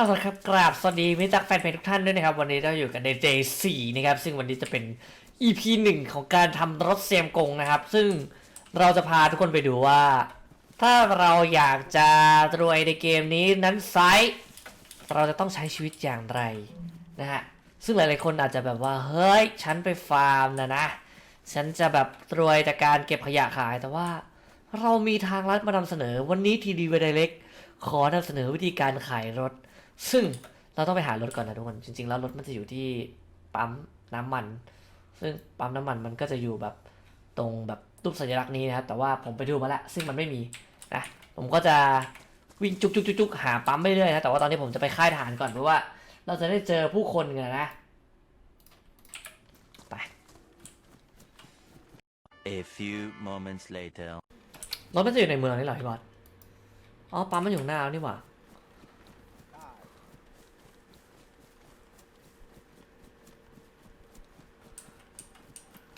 เอาละครับกราบสวัสดีมิตรแฟนเพลงทุกท่านด้วยนะครับ วันนี้เราอยู่กันใน J4 นะครับ ซึ่งวันนี้จะเป็น EP 1 ของการทำรถเซียมกงนะครับ ซึ่งเราจะพาทุกคนไปดูว่า ถ้าเราอยากจะรวยในเกมนี้นั้นไซส์เราจะต้องใช้ชีวิตอย่างไรนะฮะซึ่งหลายๆคนอาจจะแบบว่า เฮ้ย ฉันไปฟาร์มนะนะ ฉันจะแบบรวยจากการเก็บขยะขายแต่ว่า เรามีทางลัดมานำเสนอวันนี้ทีดีเวดเล็กขอนำเสนอวิธีการขายรถ ซึ่งเราต้องไปหารถก่อนนะทุกคน จริง ๆ แล้วรถมันจะอยู่ที่ปั๊มน้ำมัน ซึ่งปั๊มน้ำมันมันก็จะอยู่แบบตรงแบบรูปสัญลักษณ์นี้นะครับ แต่ว่าผมไปดูมาแล้วซึ่งมันไม่มีนะ ผมก็จะวิ่งจุกจุกจุกจุกหาปั๊มไปเรื่อยนะ แต่ว่าตอนนี้ผมจะไปค่ายทหารก่อนเพราะว่า เราจะได้เจอผู้คนกันนะ ไป A few moments later. รถมันจะอยู่ในเมืองนี่เหรอพี่บอส อ๋อปั๊มมันอยู่ข้างหน้าแล้วนี่หว่า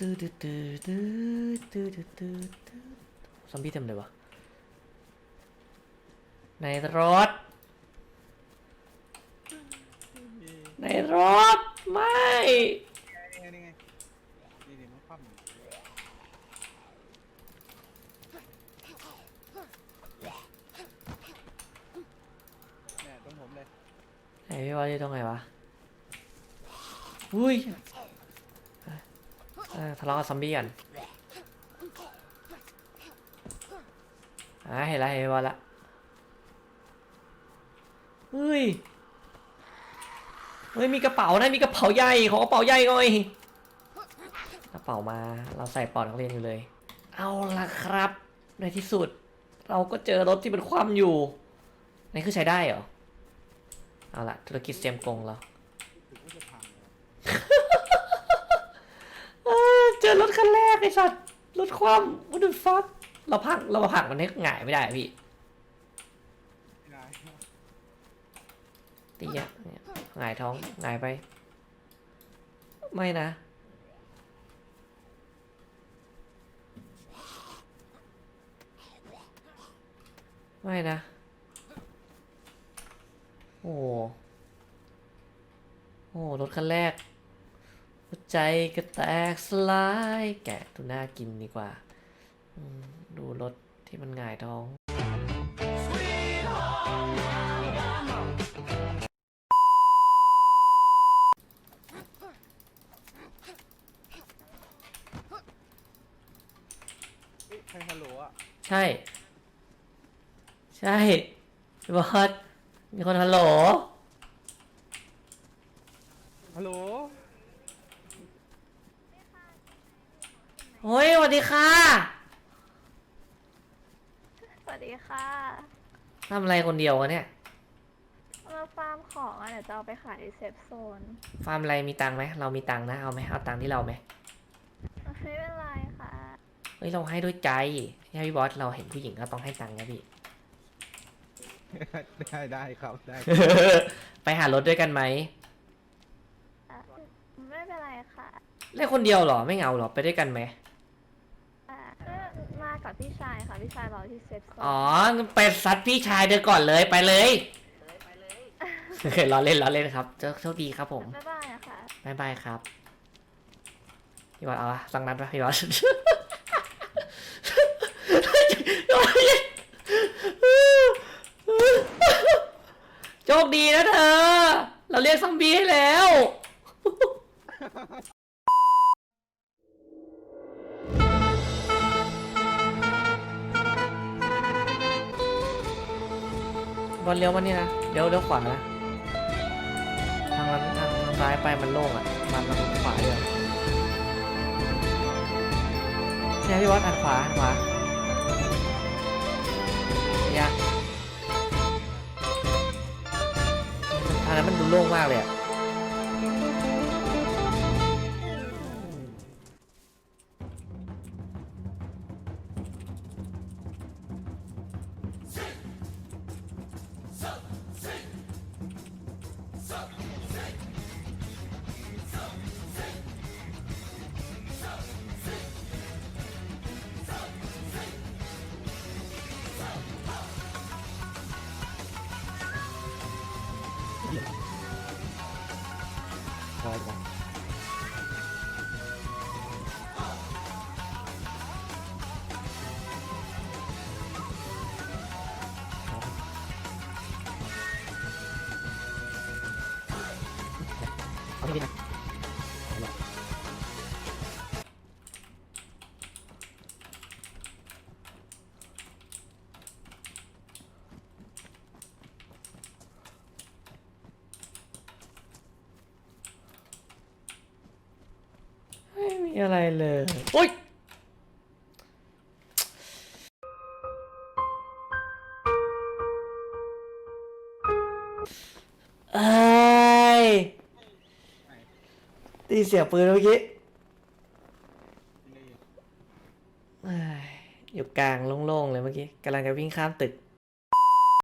ตื้อตื้อตื้อตื้อตื้อตื้อตื้อซอมบี้เต็มเลยวะในรถ ในรถ ไม่ นี่ไงนี่ไงนี่ดิมันคว่ำอยู่เนี่ยตรงผมเลย ไหนพี่ว่าอยู่ตรงไหนวะ อุ้ย เออทะเลาะกับซอมบี้กันอ่าเห็นล้วเห็นพี่บอสละเฮ้ย เฮ้ย มีกระเป๋านะ มีกระเป๋าใหญ่ ขอกระเป๋าใหญ่หน่อย กระเป๋ามา เราใส่ปอดนักเรียนอยู่เลย เอาละครับ ในที่สุด เราก็เจอรถที่เป็นความอยู่ นี่คือใช้ได้เหรอ เอาละธุรกิจเซียมกงเรา ถึงก็จะพังเลย เออเจอรถคันแรก ไอ้สัตว์รถความวัดฟักเราพักเรามาผลักมันให้หงายไม่ได้อะพี่ไม่ได้ตีอะเนี่ยหงายท้องหงายไป ไม่นะ ไม่นะ โอ้โหโอ้โหรถคันแรก หัวใจก็แตกสลาย แกะดูน่ากินดีกว่าอืมดูรถที่มันหงายท้องเฮ้ยใครฮัลโหลอะใช่ ใช่พี่บอสมีคนฮัลโหล ฮัลโหล เฮ้ยสวัสดีค่ะสวัสดีค่ะ ทำอะไรคนเดียววะเนี่ยมาฟาร์มของอะเดี๋ยวจะเอาไปขายที่เซฟโซน ฟาร์มอะไรมีตังค์ไหมเรามีตังค์นะเอาไหมเอาตังค์ที่เราไหมไม่เป็นไรค่ะ เฮ้ยเราให้ด้วยใจใช่พี่บอสเราเห็นผู้หญิงก็ต้องให้ตังค์นะพี่ ได้ได้ครับได้ไปหารถด้วยกันไหมอะไม่เป็นไรค่ะ เล่นคนเดียวเหรอไม่เหงาเหรอไปด้วยกันไหม อะเอ้อมากับ พี่ชายค่ะพี่ชายรอที่เซฟโซนอ๋อไปซัดพี่ชายเดินก่อนเลยไปเลยล้อเล่นล้อเล่นครับเจอโชคดีครับผมบ๊ายบายอะค่ะบายบายครับ พี่บอลเอาละสังนัดปะพี่บอลโชคดีนะเธอ เราเรียกซอมบี้ให้แล้ว มันเลี้ยวมานี่นะเลี้ยวเลี้ยวขวานะทางทางทางซ้ายไปมันโล่งอะมันมันขวาเดียวเนี่พี่วัดอันขวาอันขวาเนี่ยทางนั้นมันดูโล่งมากเลยอะ อยจังเอ อะไรเลยโอ๊ยเอ้ยได้เสียงปืนเมื่อกี้เอ้ยอยู่กลางโล่งๆเลยเมื่อกี้กำลังจะวิ่งข้ามตึก